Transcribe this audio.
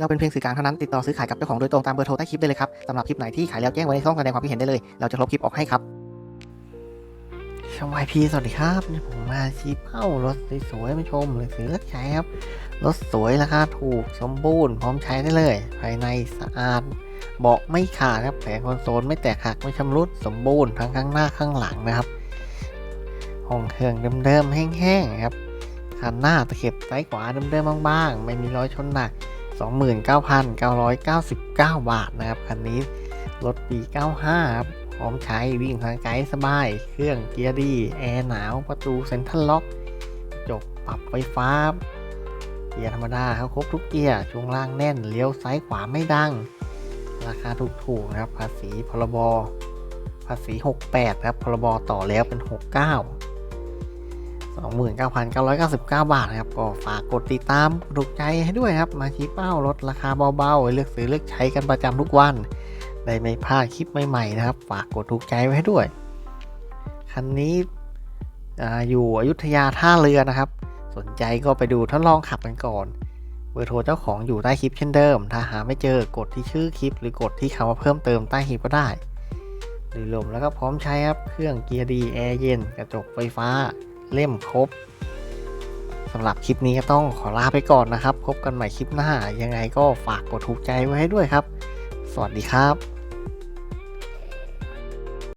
เราเป็นเพียงสื่อกลางเท่านั้นติดต่อซื้อขายกับเจ้าของโดยตรงตามเบอร์โทรใต้คลิปได้เลยครับสำหรับคลิปไหนที่ขายแล้วแจ้งไว้ในช่องแสดงความคิดเห็นได้เลยเราจะลบคลิปออกให้ครับช่องวายพีสวัสดีครับนี่ผมมาชี้เป้ารถสวยๆมาชมเลยสีเลือกใช้ครับ รถสวยราคาถูกสมบูรณ์พร้อมใช้ได้เลย ภายในสะอาดเบาะไม่ขาดครับแผงคอนโซลไม่แตกหักไม่ชำรุดสมบูรณ์ทั้งข้างหน้าข้างหลังนะครับห้องเครื่องเดิมๆแห้งๆครับคันหน้าตะเข็บซ้ายขวาเดิมๆบ้างๆไม่มีรอยชนหนัก 29,999 บาทนะครับคันนี้รถปี 95 ครับพร้อมใช้วิ่งทางไกลสบาย เครื่องเกียร์ดี แอร์หนาวประตูเซ็นทรัลล็อกจกปรับไฟฟ้า เกียร์ธรรมดาเขาครบทุกเกียร์ช่วงล่างแน่นเลี้ยวซ้ายขวาไม่ดัง ราคาถูกๆนะครับ ภาษีพรบภาษี 68 ครับพรบต่อแล้วเป็น 69 29,999 บาทนะครับก็ฝากกดติดตามถูกใจให้ด้วยครับ มาชี้เป้ารถราคาเบาๆ เลือกซื้อเลือกใช้กันประจำทุกวัน ได้ไม่พลาดคลิปใหม่ๆนะครับ ฝากกดถูกใจไว้ให้ด้วย คันนี้ออยู่อยุธยาท่าเรือนะครับ สนใจก็ไปดูทดลองขับกันก่อนเบอร์โทรเจ้าของอยู่ใต้คลิปเช่นเดิม ถ้าหาไม่เจอกดที่ชื่อคลิป หรือกดที่คำว่าเพิ่มเติมใต้คลิปก็ได้หรือลมแล้วก็พร้อมใช้ครับ เครื่องเกียร์ดี แอร์เย็น กระจกไฟฟ้า เล่มครบสำหรับคลิปนี้ก็ต้องขอลาไปก่อนนะครับ พบกันใหม่คลิปหน้า ยังไงก็ฝากกดถูกใจไว้ให้ด้วยครับ สวัสดีครับ